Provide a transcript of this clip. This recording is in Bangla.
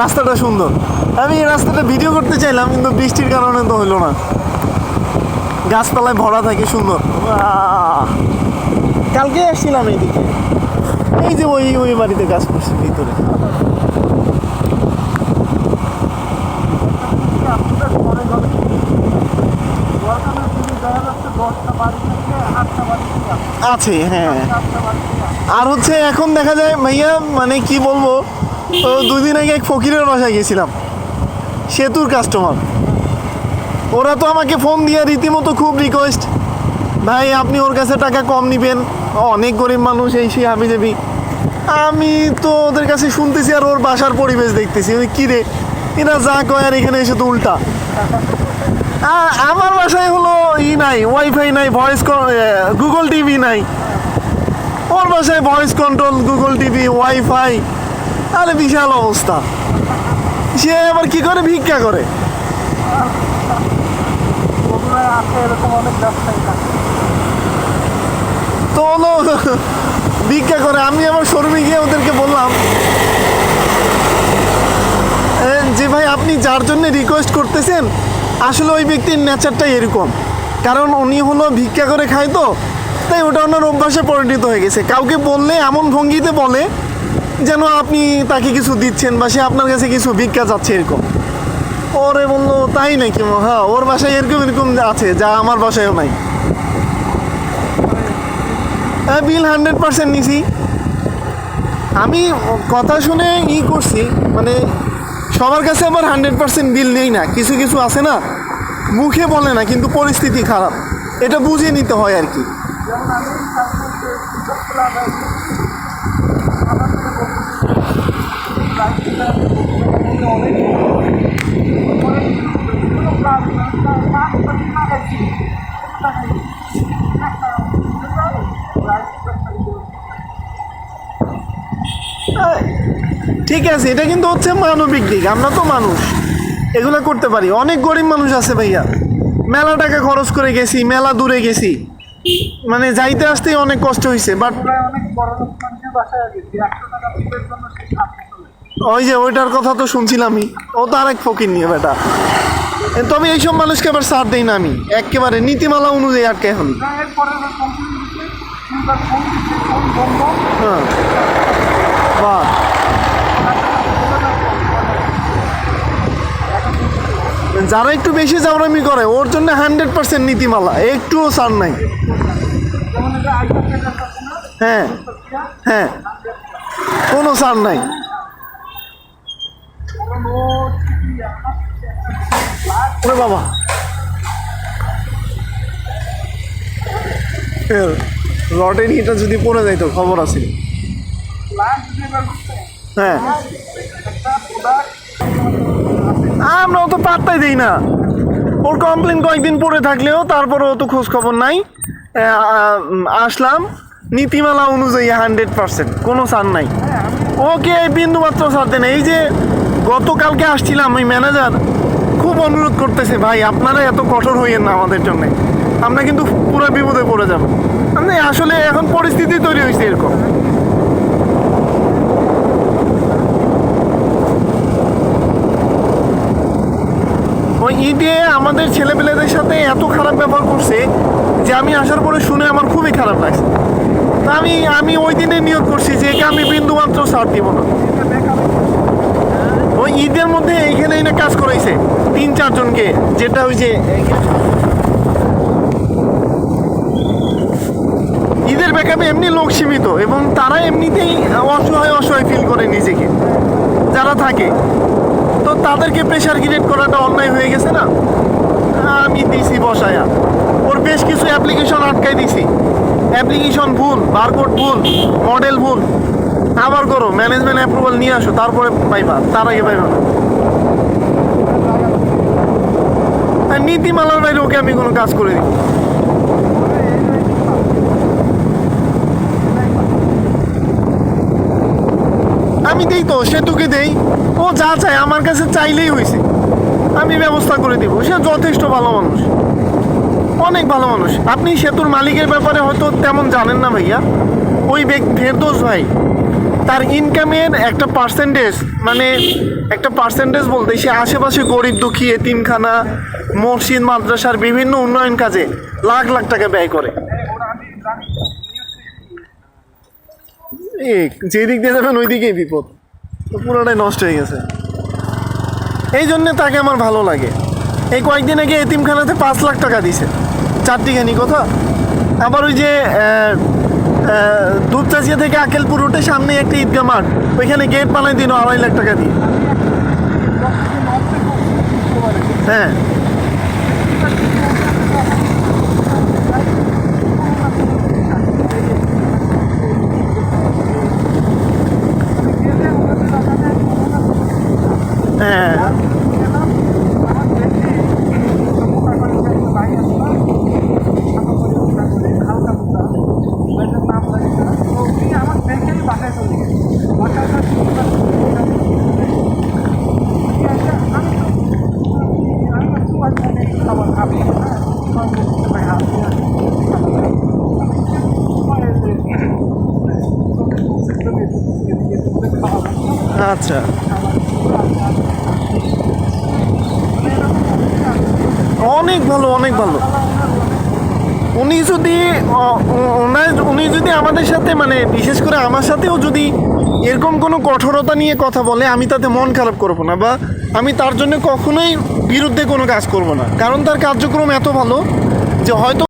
রাস্তাটা সুন্দর। আমি এই রাস্তাটা ভিডিও করতে চাইলাম, কিন্তু বৃষ্টির কারণে তো হলো না। গাছপালায় ভরা থাকে, সুন্দর! কালকে আসছিলাম এইদিকে। এই যে ওই ওই বাড়িতে কাজ করছি ভিতরে। আছে হ্যাঁ। আর হচ্ছে এখন দেখা যায়, ভাইয়া মানে কি বলব? দুদিন আগে এক ফকিরের বাসায় গেছিলাম। সেতুর কাস্টমার ওরা তো আমাকে ফোন দিয়ে রীতিমতো খুব রিকোয়েস্ট ভাই, আপনি ওর কাছে টাকা কম নিবেন। অনেক গরিব মানুষ, এই সেই হাবি যাবি আমি তো ওদের কাছে শুনতেছি আর ওর বাসার পরিবেশ দেখতেছি। কি রে? এরা যা কয় আর এখানে এসে তো উল্টা। আমার বাসায় হলো ই নাই ওয়াইফাই নাই ভয়েস গুগল টিভি নাই। ওর বাসায় voice control Google TV WiFi আরে বিশাল অবস্থা। সে আবার কি করে ভিক্ষা করে? তো হলো, ভিক্ষা করে। আমি আমার শোরুমে গিয়ে ওদেরকে বললাম যে ভাই, আপনি যার জন্য রিকোয়েস্ট করতেছেন, আসলে ওই ব্যক্তির নেচারটাই এরকম। কারণ উনি হলো ভিক্ষা করে খায় তো, তাই ওটা ওনার অভ্যাসে পরিণত হয়ে গেছে। কাউকে বললে, এমন ভঙ্গিতে বলে যেন আপনি তাকে কিছু দিচ্ছেন বা সে আপনার কাছে কিছু ভিক্ষা যাচ্ছে এরকম। ওরে বলল তাই নাকি? হ্যাঁ ওর বাসায় এরকম এরকম আছে, যা আমার বাসায়ও নাই। হ্যাঁ বিল হান্ড্রেড পার্সেন্ট নিছি। আমি কথা শুনে ই করছি মানে সবার কাছে আবার হান্ড্রেড পার্সেন্ট বিল নেই না, কিছু কিছু আছে না, মুখে বলে না, কিন্তু পরিস্থিতি খারাপ। এটা বুঝে নিতে হয় আর কি। ঠিক আছে, এটা কিন্তু হচ্ছে মানবিক দিক, আমরা তো মানুষ। এগুলো করতে পারি। অনেক গরিব মানুষ আছে ভাইয়া। মেলা টাকা খরচ করে গেছি, মেলা দূরে গেছি। মানে যাইতে আসতেই অনেক কষ্ট হয়েছে বাট ওই যে, ওইটার কথা তো শুনছিলামই। ও তো আরেক ফকির নিয়ে, বেটা। তবে এইসব মানুষকে আবার সার দেই না আমি। একেবারে নীতিমালা অনুযায়ী আটকে এখন। হ্যাঁ। যারা একটু বেশি জাউরামি করে, ওর জন্য হান্ড্রেড পার্সেন্ট নীতিমালা, একটুও সার নাই। হ্যাঁ। হ্যাঁ। কোনো সার নাই। ওরে বাবা। রডের হিটা যদি পড়ে যাইতো খবর আছে। হ্যাঁ। আমরা অত পাত্তাই দিই না। ওর কমপ্লেন কয়েকদিন পরে থাকলেও তারপরে অত খোঁজ খবর নাই। আসলাম। নীতিমালা অনুযায়ী হান্ড্রেড পার্সেন্ট কোনো সার নাই। ওকে বিন্দু মাত্র সার দেন। এই যে গতকালকে আসছিলাম ওই ম্যানেজার। খুব অনুরোধ করতেছে, ভাই, আপনারা এত কঠোর হইয়েন না আমাদের জন্য। আমরা কিন্তু পুরো বিপদে পড়ে যাব। মানে আসলে এখন পরিস্থিতি তৈরি হয়েছে এরকম। ওই ঈদে আমাদের ছেলেপেলেদের সাথে এত খারাপ ব্যবহার করছে যে আমি আসার পরে শুনে আমার খুবই খারাপ লাগছে। আমি আমি ওই দিনে নিয়োগ করছি যে আমি বিন্দু মাত্র ছাড় দিব না। ওই ঈদের মধ্যে এইখানে এনে কাজ করাইছে তিন চারজনকে, যেটা ওই যে ঈদের ব্যাকআপে এমনি লোক সীমিত এবং তারা এমনিতেই অসহায় অসহায় ফিল করে নিজেকে, যারা থাকে। তো তাদেরকে প্রেশার ক্রিয়েট করাটা অন্যায় হয়ে গেছে না? আমি দিছি বসায়া। ওর বেশ কিছু অ্যাপ্লিকেশন আটকাই দিছি। অ্যাপ্লিকেশন ভুল বারকোড ভুল মডেল ভুল। আবার করো ম্যানেজমেন্ট অ্যাপ্রুভাল নিয়ে আসো, তারপরে পাইবা, তার আগে পাইবা। নীতিমালার বাইরে ওকে আমি কোনো কাজ করে দিই? আমি দেই তো সেতুকে দেই। ও যা চায়, আমার কাছে চাইলেই হয়েছে আমি ব্যবস্থা করে দিব, সে যথেষ্ট ভালো মানুষ। অনেক ভালো মানুষ। আপনি সেতুর মালিকের ব্যাপারে হয়তো তেমন জানেন না ভাইয়া। ওই ব্যক্তি, ফেরদোস ভাই। তার ইনকামের একটা পার্সেন্টেজ মানে একটা পার্সেন্টেজ বলতে সে আশেপাশে গরিব দুঃখী, এতিমখানা, মসজিদ, মাদ্রাসার বিভিন্ন উন্নয়ন কাজে লাখ লাখ টাকা ব্যয় করে। যেদিক দিয়ে যাবেন ওই দিকেই বিপদ। তো পুরোটাই নষ্ট হয়ে গেছে। এই জন্যে তাকে আমার ভালো লাগে। এই কয়েকদিন আগে এতিমখানাতে পাঁচ লাখ টাকা দিছে। চারটিখানি কথা। আবার ওই যে আহ, থেকে আকেলপুর রুটে সামনে একটা ঈদগাহ মাঠ। ওইখানে গেট বানাই দিন আড়াই লাখ টাকা দিয়ে। হ্যাঁ। হ্যাঁ। আচ্ছা। অনেক ভালো অনেক ভালো। উনি যদি উনি যদি আমাদের সাথে মানে বিশেষ করে আমার সাথেও যদি এরকম কোনো কঠোরতা নিয়ে কথা বলে, আমি তাতে মন খারাপ করব না বা আমি তার জন্য কখনোই বিরুদ্ধে কোনো কাজ করব না। কারণ তার কার্যক্রম এত ভালো যে হয়তো